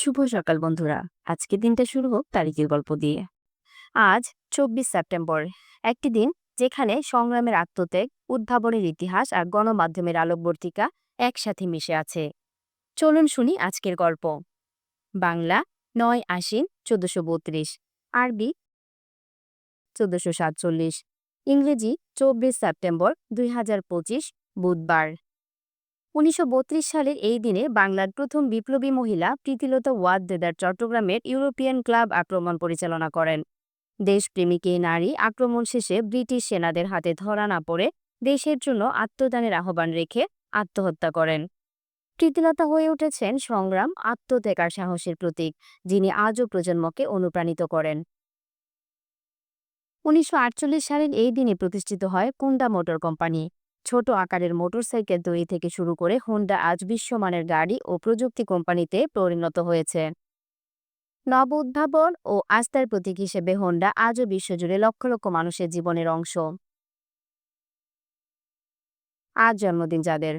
শুভ সকাল বন্ধুরা। আজকে দিনটা শুরু হোক তারিখের গল্প দিয়ে। আজ চব্বিশ সেপ্টেম্বর। একটি দিন যেখানে সংগ্রামের আত্মত্যাগ, উদ্ভাবনের ইতিহাস আর গণমাধ্যমের আলোকবর্তিকা একসাথে মিশে আছে। চলুন শুনি আজকের গল্প। বাংলা নয় আশ্বিন চোদ্দশো বত্রিশ, আরবি চোদ্দশো সাতচল্লিশ, ইংরেজি চব্বিশ সেপ্টেম্বর দুই হাজার পঁচিশ, বুধবার। উনিশশো বত্রিশ সালের এই দিনে বাংলার প্রথম বিপ্লবী মহিলা প্রীতিলতা ওয়াদ দেদার চট্টগ্রামের ইউরোপিয়ান ক্লাব আক্রমণ পরিচালনা করেন। দেশপ্রেমিক এই নারী আক্রমণ শেষে ব্রিটিশ সেনাদের হাতে ধরা না পড়ে দেশের জন্য আত্মদানের আহ্বান রেখে আত্মহত্যা করেন। প্রীতিলতা হয়ে উঠেছেন সংগ্রাম, আত্মত্যাগ আর সাহসের প্রতীক, যিনি আজও প্রজন্মকে অনুপ্রাণিত করেন। উনিশশো আটচল্লিশ সালের এই দিনে প্রতিষ্ঠিত হয় কুন্ডা মোটর কোম্পানি। ছোট আকারের মোটরসাইকেল তৈরি থেকে শুরু করে হোন্ডা আজ বিশ্বমানের গাড়ি ও প্রযুক্তি কোম্পানিতে পরিণত হয়েছে। নব উদ্ভাবন ও আস্থার প্রতীক হিসেবে হোন্ডা আজও বিশ্বজুড়ে লক্ষ লক্ষ মানুষের জীবনের অংশ। আজ জন্মদিন যাদের।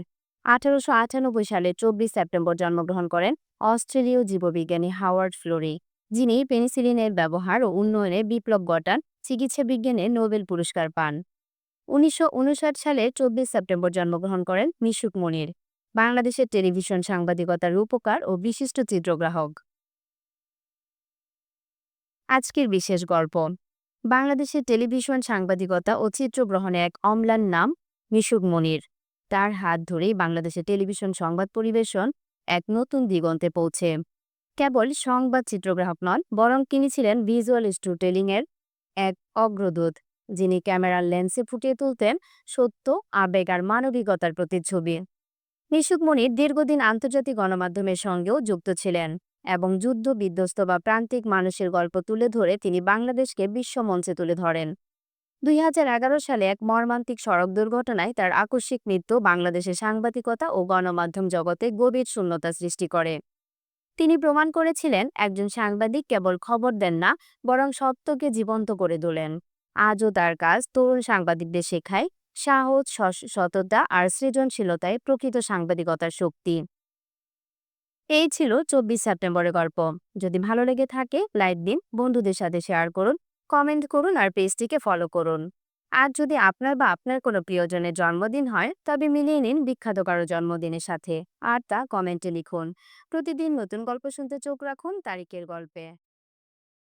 আঠারোশো আটানব্বই সালে চব্বিশ সেপ্টেম্বর জন্মগ্রহণ করেন অস্ট্রেলীয় জীববিজ্ঞানী হাওয়ার্ড ফ্লোরি, যিনি পেনিসিলিনের ব্যবহার ও উন্নয়নে বিপ্লব ঘটান চিকিৎসা বিজ্ঞানে নোবেল পুরস্কার পান। উনিশশো উনষাট সালে চব্বিশ সেপ্টেম্বর জন্মগ্রহণ করেন মিশুক মনির, বাংলাদেশের টেলিভিশন সাংবাদিকতার রূপকার ও বিশিষ্ট চিত্রগ্রাহক। আজকের বিশেষ গল্প, বাংলাদেশের টেলিভিশন সাংবাদিকতা ও চিত্রগ্রহণে এক অম্লান নাম, মিশুক মনির। তার হাত ধরেই বাংলাদেশের টেলিভিশন সংবাদ পরিবেশন এক নতুন দিগন্তে পৌঁছে। কেবল সংবাদ চিত্রগ্রাহক নন, বরং তিনি ছিলেন ভিজুয়াল স্টোরিটেলিংয়ের এক অগ্রদূত। যিনি ক্যামেরার লেন্সে ফুটিয়ে তুলতেন সত্য, আবেগ আর মানবিকতার প্রতিচ্ছবি। মিশুক মনির দীর্ঘদিন আন্তর্জাতিক গণমাধ্যমের সঙ্গেও যুক্ত ছিলেন এবং যুদ্ধ, বিধ্বস্ত বা প্রান্তিক মানুষের গল্প তুলে ধরে তিনি বাংলাদেশকে বিশ্ব মঞ্চে তুলে ধরেন। দুই হাজার এগারো সালে এক মর্মান্তিক সড়ক দুর্ঘটনায় তার আকস্মিক মৃত্যু বাংলাদেশের সাংবাদিকতা ও গণমাধ্যম জগতে গভীর শূন্যতা সৃষ্টি করে। তিনি প্রমাণ করেছিলেন, একজন সাংবাদিক কেবল খবর দেন না, বরং সত্যকে জীবন্ত করে তোলেন। আজও তার কাজ তরুণ সাংবাদিকদের শেখায় সাহস সততা আর সৃজনশীলতায় প্রকৃত সাংবাদিকতার শক্তি। এই ছিল চব্বিশ সেপ্টেম্বরের গল্প। যদি ভালো লেগে থাকে, লাইক দিন, বন্ধুদের সাথে শেয়ার করুন, কমেন্ট করুন আর পেজটিকে ফলো করুন। আর যদি আপনার বা আপনার কোনো প্রিয়জনের জন্মদিন হয়, তবে মিলিয়ে নিন বিখ্যাত কারও জন্মদিনের সাথে। আর তা কমেন্টে লিখুন। প্রতিদিন নতুন গল্প শুনতে চোখ রাখুন তারিখের গল্পে।